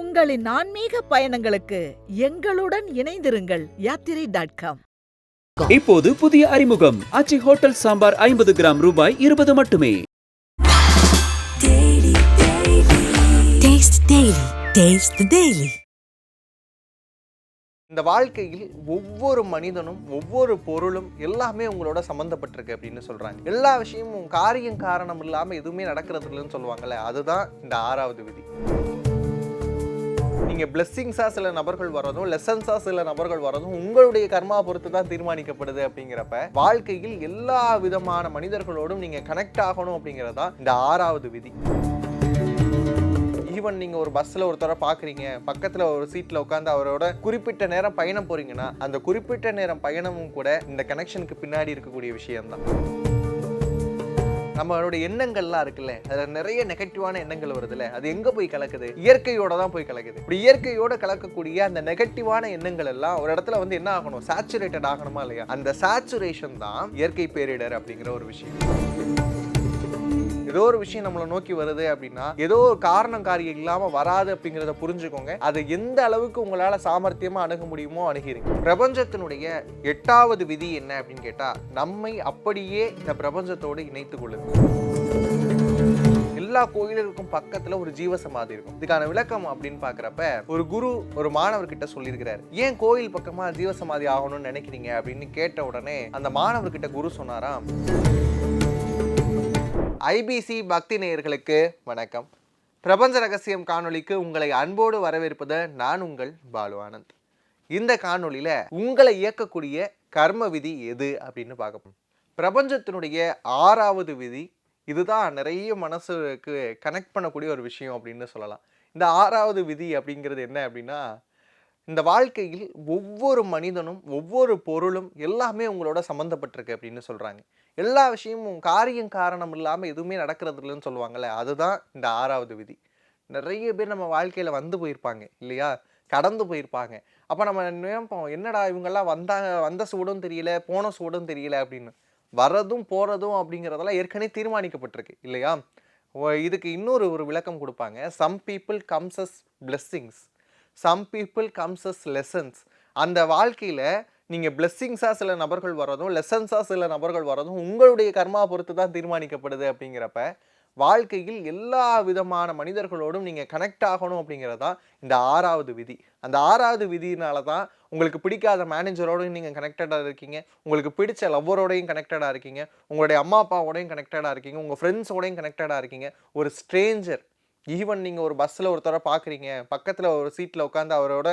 உங்களின் ஆன்மீக பயணங்களுக்கு எங்களுடன் இணைந்திருங்கள் யாத்திரை டாட் காம் இப்போது புதிய அறிமுகம். அச்சி ஹோட்டல் சாம்பார் ஐம்பது கிராம் ரூபாய் இருபது மட்டுமே. Taste Daily. Taste the Daily. இந்த வாழ்க்கையில் ஒவ்வொரு மனிதனும் ஒவ்வொரு பொருளும் எல்லாமே உங்களோட சம்மந்தப்பட்டிருக்கு அப்படின்னு சொல்றாங்க. எல்லா விஷயமும் காரியம் காரணம் இல்லாம எதுவுமே நடக்கிறது இல்லைன்னு சொல்லுவாங்கல்ல அதுதான் இந்த ஆறாவது விதி. நீங்கள் பிளெஸ்ஸிங்ஸாக சில நபர்கள் வரதும் லெசன்ஸாக சில நபர்கள் வர்றதும் உங்களுடைய கர்மா பொறுத்து தான் தீர்மானிக்கப்படுது அப்படிங்கிறப்ப வாழ்க்கையில் எல்லா விதமான மனிதர்களோடும் நீங்கள் கனெக்ட் ஆகணும் அப்படிங்கிறது தான் இந்த ஆறாவது விதி. ஈவன் நீங்க ஒரு பஸ்ல ஒருத்தரை பாக்குறீங்க பக்கத்துல ஒரு சீட்ல உட்காந்து அவரோட குறிப்பிட்ட நேரம் பயணம் போறீங்கன்னா அந்த குறிப்பிட்ட நேரம் பயணமும் கூட இந்த கனெக்ஷனுக்கு பின்னாடி இருக்கக்கூடிய விஷயம்தான். நம்மளோட எண்ணங்கள்லாம் இருக்குல்ல அதுல நிறைய நெகட்டிவான எண்ணங்கள் வருதுல்ல அது எங்க போய் கலக்குது? இயற்கையோட தான் போய் கலக்குது. இப்படி இயற்கையோட கலக்கக்கூடிய அந்த நெகட்டிவான எண்ணங்கள் எல்லாம் ஒரு இடத்துல வந்து என்ன ஆகணும்? சேச்சுரேட்டட் ஆகணுமா இல்லையா? அந்த சேச்சுரேஷன் தான் இயற்கை பேரிடர் அப்படிங்கிற ஒரு விஷயம். ஏதோ ஒரு விஷயம் நம்மளை நோக்கி வருது அப்படின்னா ஏதோ ஒரு காரணம் காரியம் இல்லாம வராது அப்படிங்கிறத புரிஞ்சுக்கோங்க. அதை எந்த அளவுக்கு உங்களால சாமர்த்தியமா அணுக முடியுமோ அணுகிறீங்க பிரபஞ்சத்தினுடைய எட்டாவது விதி என்ன அப்படின்னு கேட்டா நம்மை அப்படியே இந்த பிரபஞ்சத்தோடு இணைத்துக் கொள்ளுது எல்லா கோயிலுக்கும் பக்கத்துல ஒரு ஜீவசமாதி இருக்கும். இதுக்கான விளக்கம் அப்படின்னு பாக்குறப்ப ஒரு குரு ஒரு மாணவர்கிட்ட சொல்லியிருக்கிறாரு. ஏன் கோயில் பக்கமா ஜீவசமாதி ஆகணும்னு நினைக்கிறீங்க அப்படின்னு கேட்ட உடனே அந்த மாணவர்கிட்ட குரு சொன்னாராம் ஐபிசி பக்தி நேயர்களுக்கு வணக்கம். பிரபஞ்ச ரகசியம் காணொளிக்கு உங்களை அன்போடு வரவேற்பது நான் உங்கள் பாலு ஆனந்த். இந்த காணொளியில உங்களை இயக்கக்கூடிய கர்ம விதி எது அப்படின்னு பார்க்க பிரபஞ்சத்தினுடைய ஆறாவது விதி இதுதான் நிறைய மனசுக்கு கனெக்ட் பண்ணக்கூடிய ஒரு விஷயம் அப்படின்னு சொல்லலாம். இந்த ஆறாவது விதி அப்படிங்கிறது என்ன அப்படின்னா இந்த வாழ்க்கையில் ஒவ்வொரு மனிதனும் ஒவ்வொரு பொருளும் எல்லாமே உங்களோட சம்மந்தப்பட்டிருக்கு அப்படின்னு சொல்கிறாங்க எல்லா விஷயமும் காரியம் காரணம் இல்லாமல் எதுவுமே நடக்கிறது இல்லைன்னு சொல்லுவாங்கள்ல அதுதான் இந்த ஆறாவது விதி. நிறைய பேர் நம்ம வாழ்க்கையில் வந்து போயிருப்பாங்க இல்லையா? கடந்து போயிருப்பாங்க. அப்போ நம்ம நினைப்போம் என்னடா இவங்கெல்லாம் வந்தாங்க வந்த சூடும் தெரியல போன சூடும் தெரியல அப்படின்னு. வர்றதும் போகிறதும் அப்படிங்கிறதெல்லாம் ஏற்கனவே தீர்மானிக்கப்பட்டிருக்கு இல்லையா? இதுக்கு இன்னொரு ஒரு விளக்கம் கொடுப்பாங்க. Some people comes as blessings some people comes as lessons அந்த வாழ்க்கையில் நீங்கள் பிளெஸ்ஸிங்ஸாக சில நபர்கள் வரதும் லெசன்ஸாக சில நபர்கள் வரதும் உங்களுடைய கர்மா பொறுத்து தான் தீர்மானிக்கப்படுது அப்படிங்கிறப்ப வாழ்க்கையில் எல்லா விதமான மனிதர்களோடும் நீங்கள் கனெக்ட் ஆகணும் அப்படிங்கிறது தான் இந்த ஆறாவது விதி. அந்த ஆறாவது விதினால தான் உங்களுக்கு பிடிக்காத மேனேஜரோடையும் நீங்கள் கனெக்டடாக இருக்கீங்க. உங்களுக்கு பிடிச்ச லவ்வரோடையும் கனெக்டடாக இருக்கீங்க. உங்களுடைய அம்மா அப்பாவோடையும் கனெக்டடாக இருக்கீங்க. உங்கள் ஃப்ரெண்ட்ஸோடையும் கனெக்டடாக இருக்கீங்க. ஒரு ஸ்ட்ரேஞ்சர் ஈவன் நீங்கள் ஒரு பஸ்ஸில் ஒருத்தரை பார்க்குறீங்க பக்கத்தில் ஒரு சீட்டில் உட்காந்து அவரோட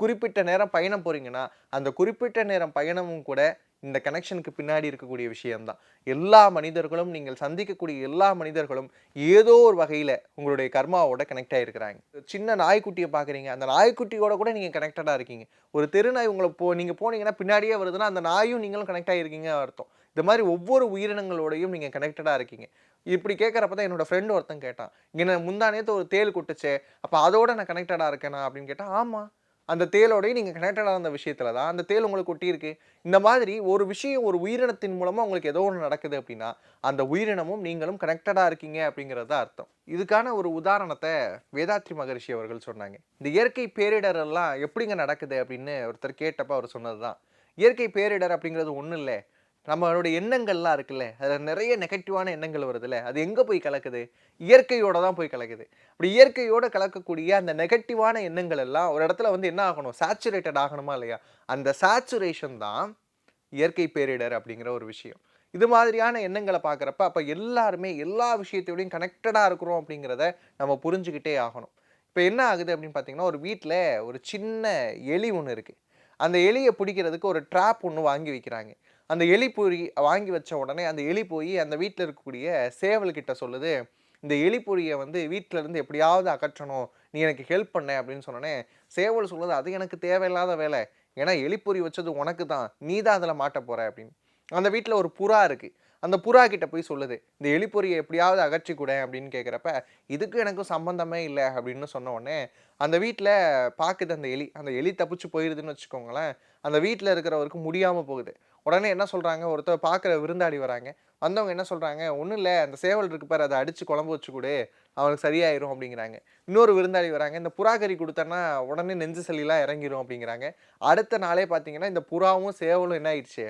குறிப்பிட்ட நேரம் பயணம் போகிறீங்கன்னா அந்த குறிப்பிட்ட நேரம் பயணமும் கூட இந்த கனெக்ஷனுக்கு பின்னாடி இருக்கக்கூடிய விஷயம்தான். எல்லா மனிதர்களும் நீங்கள் சந்திக்கக்கூடிய எல்லா மனிதர்களும் ஏதோ ஒரு வகையில் உங்களுடைய கர்மாவோட கனெக்ட் ஆகிருக்கிறாங்க சின்ன நாய்க்குட்டியை பார்க்குறீங்க அந்த நாய்க்குட்டியோட கூட நீங்கள் கனெக்டடாக இருக்கீங்க. ஒரு தெருநாய் உங்களை போ நீங்கள் போனீங்கன்னா பின்னாடியே வருதுன்னா அந்த நாயும் நீங்களும் கனெக்ட் ஆகிருக்கீங்க அர்த்தம். இந்த மாதிரி ஒவ்வொரு உயிரினங்களோடையும் நீங்கள் கனெக்டடாக இருக்கீங்க. இப்படி கேட்குறப்ப தான் என்னோடய ஃப்ரெண்டு ஒருத்தன் கேட்டான். இங்கே முந்தானேத்து ஒரு தேள் குட்டுச்சே அப்போ அதோட நான் கனெக்டடாக இருக்கேனா? அப்படின்னு கேட்டால் ஆமாம் அந்த தேலோடய நீங்கள் கனெக்டடாக இருந்த விஷயத்தில் தான் அந்த தேல் உங்களுக்கு ஒட்டியிருக்கு. இந்த மாதிரி ஒரு விஷயம் ஒரு உயிரினத்தின் மூலமாக உங்களுக்கு ஏதோ ஒன்று நடக்குது அப்படின்னா அந்த உயிரினமும் நீங்களும் கனெக்டடாக இருக்கீங்க அப்படிங்கிறது தான் அர்த்தம். இதுக்கான ஒரு உதாரணத்தை வேதாத்ரி மகரிஷி அவர்கள் சொன்னாங்க. இந்த இயற்கை பேரிடர் எல்லாம் எப்படிங்க நடக்குது அப்படின்னு ஒருத்தர் கேட்டப்போ அவர் சொன்னது தான் இயற்கை பேரிடர் அப்படிங்கிறது ஒன்றும் இல்லை. நம்மளோட எண்ணங்கள்லாம் இருக்குல்ல அதில் நிறைய நெகட்டிவான எண்ணங்கள் வருதுல்ல அது எங்கே போய் கலக்குது? இயற்கையோட தான் போய் கலக்குது. அப்படி இயற்கையோட கலக்கக்கூடிய அந்த நெகட்டிவான எண்ணங்கள் எல்லாம் ஒரு இடத்துல வந்து என்ன ஆகணும்? சேச்சுரேட்டட் ஆகணுமா இல்லையா? அந்த சேச்சுரேஷன் தான் இயற்கை பேரிடர் அப்படிங்கிற ஒரு விஷயம். இது மாதிரியான எண்ணங்களை பார்க்குறப்ப அப்போ எல்லாருமே எல்லா விஷயத்தோடையும் கனெக்டடாக இருக்கிறோம் அப்படிங்கிறத நம்ம புரிஞ்சுக்கிட்டே ஆகணும். இப்போ என்ன ஆகுது அப்படின்னு பார்த்தீங்கன்னா ஒரு வீட்டில் ஒரு சின்ன எலி ஒன்று இருக்குது அந்த எலியை பிடிக்கிறதுக்கு ஒரு ட்ராப் ஒன்று வாங்கி வைக்கிறாங்க. அந்த எலி பொறி வாங்கி வச்ச உடனே அந்த எலி போய் அந்த வீட்டில் இருக்கக்கூடிய சேவல்கிட்ட சொல்லுது இந்த எலி பொறியை வந்து வீட்டிலேருந்து எப்படியாவது அகற்றணும் நீ எனக்கு ஹெல்ப் பண்ண அப்படின்னு சொன்னோடனே சேவல் சொல்லுது அது எனக்கு தேவையில்லாத வேலை. ஏன்னா எலிப்பொறி வச்சது உனக்கு தான். நீ தான் அதில் மாட்ட போகிற அப்படின்னு. அந்த வீட்டில் ஒரு புறா இருக்குது அந்த புறா கிட்ட போய் சொல்லுது இந்த எலிப்பொறியை எப்படியாவது அகற்றி கூட அப்படின்னு கேட்குறப்ப இதுக்கு எனக்கும் சம்பந்தமே இல்லை அப்படின்னு சொன்ன உடனே அந்த வீட்டில் பார்க்குது அந்த எலி. அந்த எலி தப்பிச்சு போயிடுதுன்னு வச்சுக்கோங்களேன் அந்த வீட்டில் இருக்கிறவருக்கு முடியாமல் போகுது. உடனே என்ன சொல்கிறாங்க ஒருத்தர் பார்க்குற விருந்தாடி வராங்க. வந்தவங்க என்ன சொல்கிறாங்க ஒன்றும் இல்லை. அந்த சேவல் இருக்கு பாரு. அதை அடித்து குழம்பு வச்சு கொடு. அவனுக்கு சரியாயிரும் அப்படிங்கிறாங்க. இன்னொரு விருந்தாளி வராங்க. இந்த புறா கறி கொடுத்தோன்னா உடனே நெஞ்சு சளிலாம் இறங்கிரும் அப்படிங்கிறாங்க. அடுத்த நாளே பார்த்தீங்கன்னா இந்த புறாவும் சேவலும் என்ன ஆயிடுச்சு?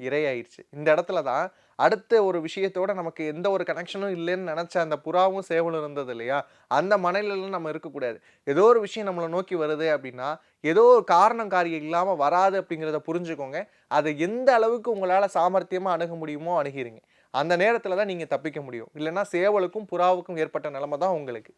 இரையாயிடுச்சு இந்த இடத்துல தான் அடுத்த ஒரு விஷயத்தோட நமக்கு எந்த ஒரு கனெக்ஷனும் இல்லைன்னு நினச்ச அந்த புறாவும் சேவலும் இருந்தது இல்லையா? அந்த மனையிலலாம் நம்ம இருக்கக்கூடாது. ஏதோ ஒரு விஷயம் நம்மளை நோக்கி வருது அப்படின்னா ஏதோ ஒரு காரணம் காரியம் இல்லாமல் வராது அப்படிங்கிறத புரிஞ்சுக்கோங்க. அதை எந்த அளவுக்கு உங்களால் சாமர்த்தியமாக அணுக முடியுமோ அணுகிறீங்க அந்த நேரத்தில் தான் நீங்கள் தப்பிக்க முடியும். இல்லைன்னா சேவலுக்கும் புறாவுக்கும் ஏற்பட்ட நிலைமை தான் உங்களுக்கு.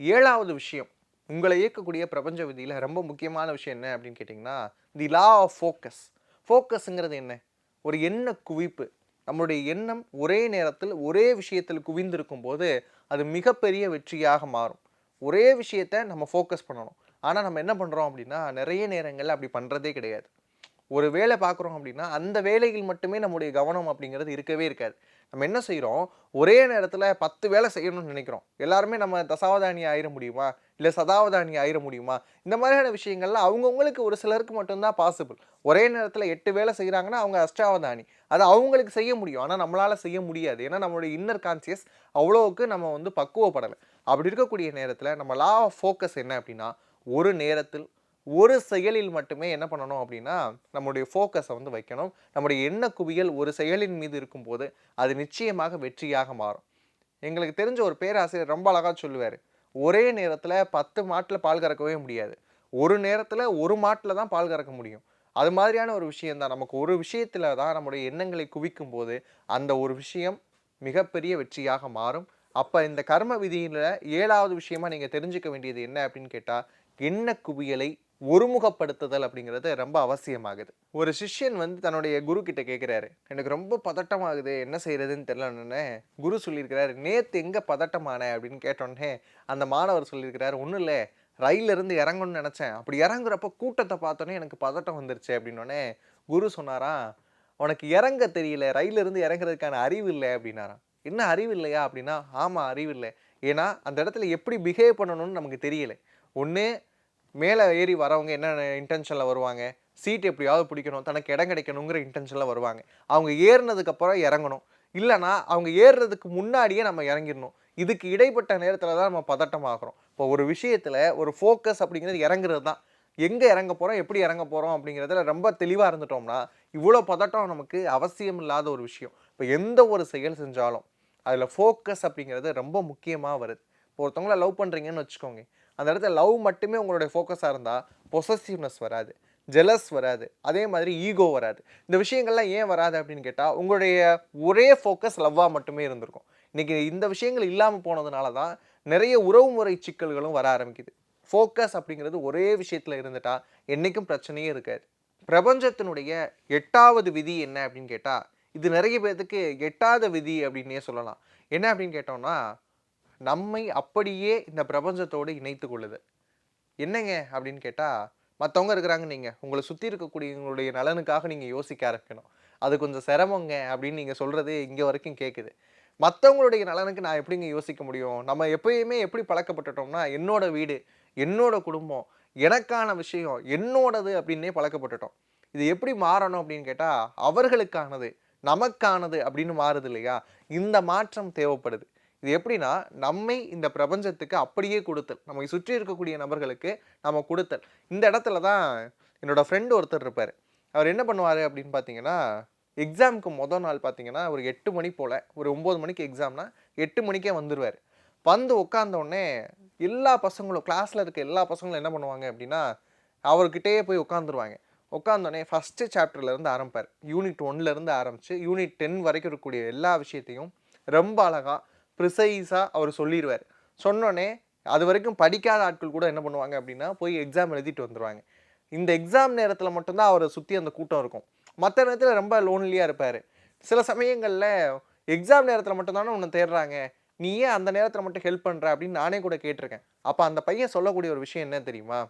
ஏழாவது விஷயம் உங்களை இயக்கக்கூடிய பிரபஞ்ச விதியில் ரொம்ப முக்கியமான விஷயம் என்ன அப்படின்னு கேட்டிங்கன்னா தி லா ஆஃப் ஃபோக்கஸ் ஃபோக்கஸுங்கிறது என்ன? ஒரு எண்ண குவிப்பு. நம்மளுடைய எண்ணம் ஒரே நேரத்தில் ஒரே விஷயத்தில் குவிந்திருக்கும் போது அது மிகப்பெரிய வெற்றியாக மாறும். ஒரே விஷயத்தை நம்ம ஃபோக்கஸ் பண்ணணும். ஆனால் நம்ம என்ன பண்ணுறோம் அப்படின்னா நிறைய நேரங்களில் அப்படி பண்ணுறதே கிடையாது. ஒரு வேலை பார்க்குறோம் அப்படின்னா அந்த வேலையில் மட்டுமே நம்முடைய கவனம் அப்படிங்கிறது இருக்கவே இருக்காது. நம்ம என்ன செய்கிறோம் ஒரே நேரத்தில் பத்து வேலை செய்யணும்னு நினைக்கிறோம். எல்லாருமே நம்ம தசாவதானி ஆயிட முடியுமா? இல்லை சதாவதானி ஆயிட முடியுமா? இந்த மாதிரியான விஷயங்கள்ல அவங்கவுங்களுக்கு ஒரு சிலருக்கு மட்டும்தான் பாசிபிள் ஒரே நேரத்தில் எட்டு வேலை செய்கிறாங்கன்னா அவங்க அஷ்டாவதானி. அது அவங்களுக்கு செய்ய முடியும். ஆனால் நம்மளால் செய்ய முடியாது. ஏன்னா நம்மளுடைய இன்னர் கான்சியஸ் அவ்வளோவுக்கு நம்ம வந்து பக்குவப்படலை. அப்படி இருக்கக்கூடிய நேரத்தில் நம்ம லா ஆஃப் ஃபோக்கஸ் என்ன அப்படின்னா ஒரு நேரத்தில் ஒரு செயலில் மட்டுமே என்ன பண்ணணும் அப்படின்னா நம்முடைய ஃபோக்கஸை வந்து வைக்கணும். நம்முடைய எண்ண குவியல் ஒரு செயலின் மீது இருக்கும்போது அது நிச்சயமாக வெற்றியாக மாறும். எங்களுக்கு தெரிஞ்ச ஒரு பேராசிரியர் ரொம்ப அழகாக சொல்லுவார் ஒரே நேரத்தில் பத்து மாட்டில் பால் கறக்கவே முடியாது. ஒரு நேரத்தில் ஒரு மாட்டில் தான் பால் கறக்க முடியும். அது மாதிரியான ஒரு விஷயம் தான் நமக்கு ஒரு விஷயத்தில் தான் நம்முடைய எண்ணங்களை குவிக்கும் போது அந்த ஒரு விஷயம் மிகப்பெரிய வெற்றியாக மாறும். அப்போ இந்த கர்ம விதியில் ஏழாவது விஷயமா நீங்கள் தெரிஞ்சுக்க வேண்டியது என்ன அப்படின்னு கேட்டால் எண்ண குவியலை ஒருமுகப்படுத்துதல் அப்படிங்கிறது ரொம்ப அவசியமாகுது. ஒரு சிஷ்யன் வந்து தன்னுடைய குரு கிட்ட கேட்குறாரு எனக்கு ரொம்ப பதட்டமாகுது என்ன செய்யறதுன்னு தெரியலன்னு குரு சொல்லியிருக்கிறாரு நேத்து எங்க பதட்டமான? அப்படின்னு கேட்டோன்னே அந்த மாணவர் சொல்லியிருக்கிறாரு ஒன்றும் இல்லை ரயில்ல இருந்து இறங்கணும்னு நினச்சேன். அப்படி இறங்குறப்ப கூட்டத்தை பார்த்தோன்னே எனக்கு பதட்டம் வந்துருச்சு. அப்படின்னோடனே குரு சொன்னாராம் உனக்கு இறங்க தெரியல ரயில்ல இருந்து இறங்குறதுக்கான அறிவு இல்லை. அப்படின்னாராம். என்ன அறிவு இல்லையா? அப்படின்னா ஆமாம் அறிவு இல்லை. ஏன்னா அந்த இடத்துல எப்படி பிஹேவ் பண்ணணும்னு நமக்கு தெரியல. ஒன்று மேலே ஏறி வரவங்க என்ன இன்டென்ஷனில் வருவாங்க? சீட் எப்படியாவது பிடிக்கணும் தனக்கு இடம் கிடைக்கணுங்கிற இன்டென்ஷனில் வருவாங்க. அவங்க ஏறினதுக்கப்புறம் இறங்கணும். இல்லைனா அவங்க ஏறுறதுக்கு முன்னாடியே நம்ம இறங்கிடணும். இதுக்கு இடைப்பட்ட நேரத்தில் தான் நம்ம பதட்டமாகறோம் இப்போ ஒரு விஷயத்தில் ஒரு ஃபோக்கஸ் அப்படிங்கிறது இறங்குறது தான். எங்கே இறங்க போகிறோம் எப்படி இறங்க போகிறோம் அப்படிங்கிறதுல ரொம்ப தெளிவாக இருந்துட்டோம்னா இவ்வளோ பதட்டம் நமக்கு அவசியம் இல்லாத ஒரு விஷயம். இப்போ எந்த ஒரு செயல் செஞ்சாலும் அதில் ஃபோக்கஸ் அப்படிங்கிறது ரொம்ப முக்கியமாக வருது. இப்போ ஒருத்தவங்கள லவ் பண்ணுறீங்கன்னு வச்சுக்கோங்க. அந்த இடத்துல லவ் மட்டுமே உங்களுடைய ஃபோக்கஸாக இருந்தால் பொசசிவ்னஸ் வராது ஜெலஸ் வராது அதே மாதிரி ஈகோ வராது. இந்த விஷயங்கள்லாம் ஏன் வராது அப்படின்னு கேட்டால் உங்களுடைய ஒரே ஃபோக்கஸ் லவ்வாக மட்டுமே இருந்திருக்கும். இன்றைக்கி இந்த விஷயங்கள் இல்லாமல் போனதுனால தான் நிறைய உறவுமுறை சிக்கல்களும் வர ஆரம்பிக்குது. ஃபோக்கஸ் அப்படிங்கிறது ஒரே விஷயத்தில் இருந்துட்டா என்றைக்கும் பிரச்சனையே இருக்காது. பிரபஞ்சத்தினுடைய எட்டாவது விதி என்ன அப்படின்னு கேட்டால் இது நிறைய பேர்த்துக்கு எட்டாத விதி அப்படின்னே சொல்லலாம். என்ன அப்படின்னு கேட்டோம்னா நம்மை அப்படியே இந்த பிரபஞ்சத்தோடு இணைத்து கொள்ளுது. என்னங்க அப்படின்னு கேட்டால் மற்றவங்க இருக்கிறாங்க நீங்கள் உங்களை சுற்றி இருக்கக்கூடியவங்களுடைய நலனுக்காக நீங்கள் யோசிக்க ஆரம்பிக்கணும். அது கொஞ்சம் சிரமங்க அப்படின்னு நீங்கள் சொல்கிறது இங்கே வரைக்கும் கேட்குது மற்றவங்களுடைய நலனுக்கு நான் எப்படிங்க யோசிக்க முடியும்? நம்ம எப்பயுமே எப்படி பழக்கப்பட்டுட்டோம்னா என்னோட வீடு என்னோட குடும்பம் எனக்கான விஷயம் என்னோடது அப்படின்னே பழக்கப்பட்டுட்டோம். இது எப்படி மாறணும் அப்படின்னு கேட்டால் அவர்களுக்கானது நமக்கானது அப்படின்னு மாறுது இல்லையா? இந்த மாற்றம் தேவைப்படுது. இது எப்படின்னா நம்மை இந்த பிரபஞ்சத்துக்கு அப்படியே கொடுத்தல். நம்மை சுற்றி இருக்கக்கூடிய நபர்களுக்கு நம்ம கொடுத்தல். இந்த இடத்துல தான் என்னோடய ஃப்ரெண்டு ஒருத்தர் இருப்பார். அவர் என்ன பண்ணுவார் அப்படின்னு பார்த்தீங்கன்னா எக்ஸாமுக்கு மொதல் நாள் பார்த்தீங்கன்னா ஒரு எட்டு மணி போல் ஒரு ஒம்பது மணிக்கு எக்ஸாம்னா எட்டு மணிக்கே வந்துடுவார் வந்து உட்காந்தோடனே எல்லா பசங்களும் கிளாஸில் இருக்க எல்லா பசங்களும் என்ன பண்ணுவாங்க அப்படின்னா அவர்கிட்டயே போய் உட்காந்துருவாங்க உட்காந்தோடனே ஃபஸ்ட்டு சாப்டர்லேருந்து ஆரம்பிப்பார். யூனிட் ஒன்லேருந்து ஆரம்பித்து யூனிட் டென் வரைக்கும் இருக்கக்கூடிய எல்லா விஷயத்தையும் ரொம்ப அழகாக ப்ரிசைஸாக அவர் சொல்லிடுவார் சொன்னோடனே அது வரைக்கும் படிக்காத ஆட்கள் கூட என்ன பண்ணுவாங்க அப்படின்னா போய் எக்ஸாம் எழுதிட்டு வந்துடுவாங்க இந்த எக்ஸாம் நேரத்தில் மட்டும்தான் அவரை சுற்றி அந்த கூட்டம் இருக்கும். மற்ற நேரத்தில் ரொம்ப லோன்லியாக இருப்பார். சில சமயங்களில் எக்ஸாம் நேரத்தில் மட்டும்தானே உன்னை தேடுறாங்க. நீ ஏன் அந்த நேரத்தில் மட்டும் ஹெல்ப் பண்ணுற அப்படின்னு நானே கூட கேட்டிருக்கேன். அப்போ அந்த பையன் சொல்லக்கூடிய ஒரு விஷயம் என்ன தெரியுமா?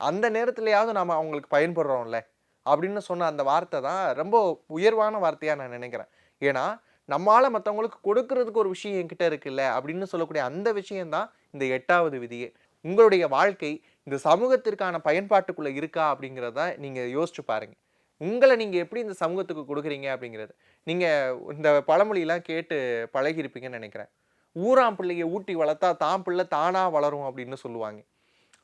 அந்த நேரத்துலையாவது நாம் அவங்களுக்கு பயன்படுறோம்ல அப்படின்னு சொன்ன அந்த வார்த்தை தான் ரொம்ப உயர்வான வார்த்தையாக நான் நினைக்கிறேன். ஏன்னா நம்மளால் மற்றவங்களுக்கு கொடுக்கறதுக்கு ஒரு விஷயம் என்கிட்ட இருக்குல்ல அப்படின்னு சொல்லக்கூடிய அந்த விஷயம்தான் இந்த எட்டாவது விதியே. உங்களுடைய வாழ்க்கை இந்த சமூகத்திற்கான பயன்பாட்டுக்குள்ளே இருக்கா அப்படிங்கிறத நீங்கள் யோசிச்சு பாருங்கள் உங்களை நீங்கள் எப்படி இந்த சமூகத்துக்கு கொடுக்குறீங்க அப்படிங்கிறது. நீங்கள் இந்த பழமொழியெலாம் கேட்டு பழகியிருப்பீங்கன்னு நினைக்கிறேன். ஊராம் பிள்ளையை ஊட்டி வளர்த்தா தான் பிள்ளை தானாக வளரும் அப்படின்னு சொல்லுவாங்க.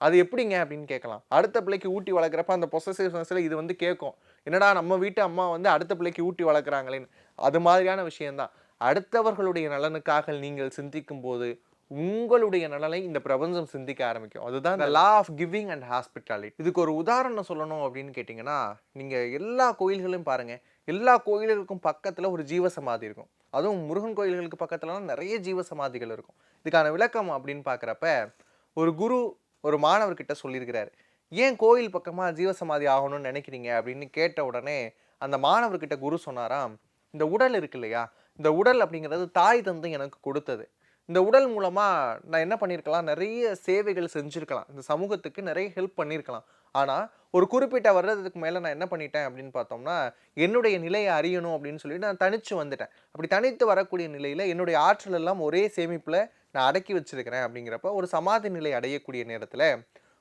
அது எப்படிங்க அப்படின்னு கேட்கலாம். அடுத்த பிள்ளைக்கு ஊட்டி வளர்க்குறப்ப அந்த பொசசிவ்னஸில் இது வந்து கேட்கும். என்னடா நம்ம வீட்டு அம்மா வந்து அடுத்த பிள்ளைக்கு ஊட்டி வளர்க்குறாங்களேன்னு. அது மாதிரியான விஷயம்தான் அடுத்தவர்களுடைய நலனுக்காக நீங்கள் சிந்திக்கும் போது உங்களுடைய நலனை இந்த பிரபஞ்சம் சிந்திக்க ஆரம்பிக்கும். அதுதான் இந்த law of giving and hospitality இதுக்கு ஒரு உதாரணம் சொல்லணும் அப்படின்னு கேட்டிங்கன்னா நீங்கள் எல்லா கோயில்களையும் பாருங்கள் எல்லா கோயில்களுக்கும் பக்கத்தில் ஒரு ஜீவ சமாதி இருக்கும். அதுவும் முருகன் கோயில்களுக்கு பக்கத்துலலாம் நிறைய ஜீவ சமாதிகள் இருக்கும். இதுக்கான விளக்கம் அப்படின்னு பார்க்குறப்ப ஒரு குரு ஒரு மாணவர்கிட்ட சொல்லியிருக்கிறார். ஏன் கோயில் பக்கமாக ஜீவசமாதி ஆகணும்னு நினைக்கிறீங்க? அப்படின்னு கேட்ட உடனே அந்த மாணவர்கிட்ட குரு சொன்னாராம் இந்த உடல் இருக்கு இல்லையா? இந்த உடல் அப்படிங்கிறது தாய் தந்து எனக்கு கொடுத்தது. இந்த உடல் மூலமாக நான் என்ன பண்ணியிருக்கலாம் நிறைய சேவைகள் செஞ்சுருக்கலாம். இந்த சமூகத்துக்கு நிறைய ஹெல்ப் பண்ணியிருக்கலாம் ஆனால் ஒரு குறிப்பிட்ட வர்றதுக்கு மேலே நான் என்ன பண்ணிட்டேன் அப்படின்னு பார்த்தோம்னா என்னுடைய நிலையை அறியணும் அப்படின்னு சொல்லிட்டு நான் தனித்து வந்துட்டேன். அப்படி தனித்து வரக்கூடிய நிலையில் என்னுடைய ஆற்றல் எல்லாம் ஒரே சேமிப்பில் நான் அடக்கி வச்சிருக்கிறேன் அப்படிங்கிறப்ப ஒரு சமாதி நிலை அடையக்கூடிய நேரத்தில்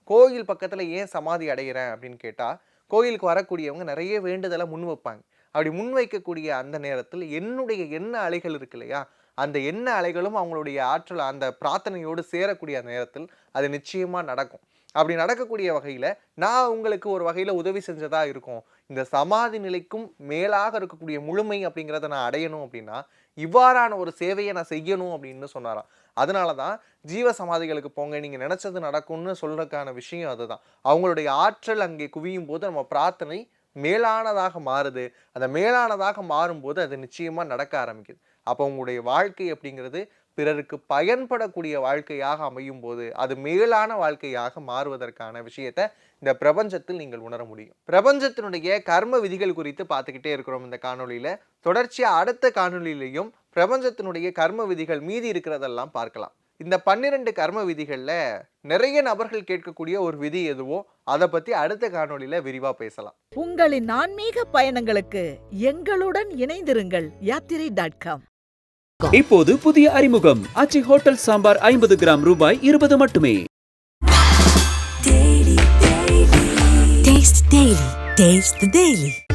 கோயில் பக்கத்தில் ஏன் சமாதி அடைகிறேன் அப்படின்னு கேட்டால் கோயிலுக்கு வரக்கூடியவங்க நிறைய வேண்டுதலை முன் வைப்பாங்க. அப்படி முன்வைக்கக்கூடிய அந்த நேரத்தில் என்னுடைய எண்ண அலைகள் இருக்கு இல்லையா? அந்த எண்ண அலைகளும் அவங்களுடைய ஆற்றல் அந்த பிரார்த்தனையோடு சேரக்கூடிய நேரத்தில் அது நிச்சயமாக நடக்கும். அப்படி நடக்கக்கூடிய வகையில் நான் உங்களுக்கு ஒரு வகையில் உதவி செஞ்சதாக இருக்கும். இந்த சமாதி நிலைக்கும் மேலாக இருக்கக்கூடிய முழுமை அப்படிங்கிறத நான் அடையணும் அப்படின்னா இவ்வாறான ஒரு சேவையை நான் செய்யணும் அப்படின்னு சொன்னாராம். அதனால தான் ஜீவ சமாதிகளுக்கு போங்க நீங்கள் நினச்சது நடக்கும்னு சொல்கிறதுக்கான விஷயம் அதுதான். அவங்களுடைய ஆற்றல் அங்கே குவியும் போது நம்ம பிரார்த்தனை மேலானதாக மாறுது. அந்த மேலானதாக மாறும்போது அது நிச்சயமாக நடக்க ஆரம்பிக்குது. அப்போ உங்களுடைய வாழ்க்கை அப்படிங்கிறது பிறருக்கு பயன்படக்கூடிய வாழ்க்கையாக அமையும் போது அது மேலான வாழ்க்கையாக மாறுவதற்கான விஷயத்தை இந்த பிரபஞ்சத்தில் நீங்கள் உணர முடியும். பிரபஞ்சத்தினுடைய கர்ம விதிகள் குறித்து பார்த்துக்கிட்டே இருக்கிறோம் இந்த காணொலியில் தொடர்ச்சியாக அடுத்த காணொலியிலையும் பிரபஞ்சத்தினுடைய கர்ம விதிகள் மீதி இருக்கிறதெல்லாம் பார்க்கலாம். இந்த பன்னிரண்டு கர்ம விதிகள்ல நிறைய நபர்கள் கேட்கக்கூடிய ஒரு விதி எதுவோ அதை பத்தி அடுத்த காணொளியில விரிவா பேசலாம். உங்களின் ஆன்மீக பயணங்களுக்கு எங்களுடன் இணைந்திருங்கள். யாத்திரை டாட் காம் இப்போது புதிய அறிமுகம். ஆச்சி ஹோட்டல் சாம்பார் ஐம்பது கிராம் ரூபாய் இருபது மட்டுமே. Taste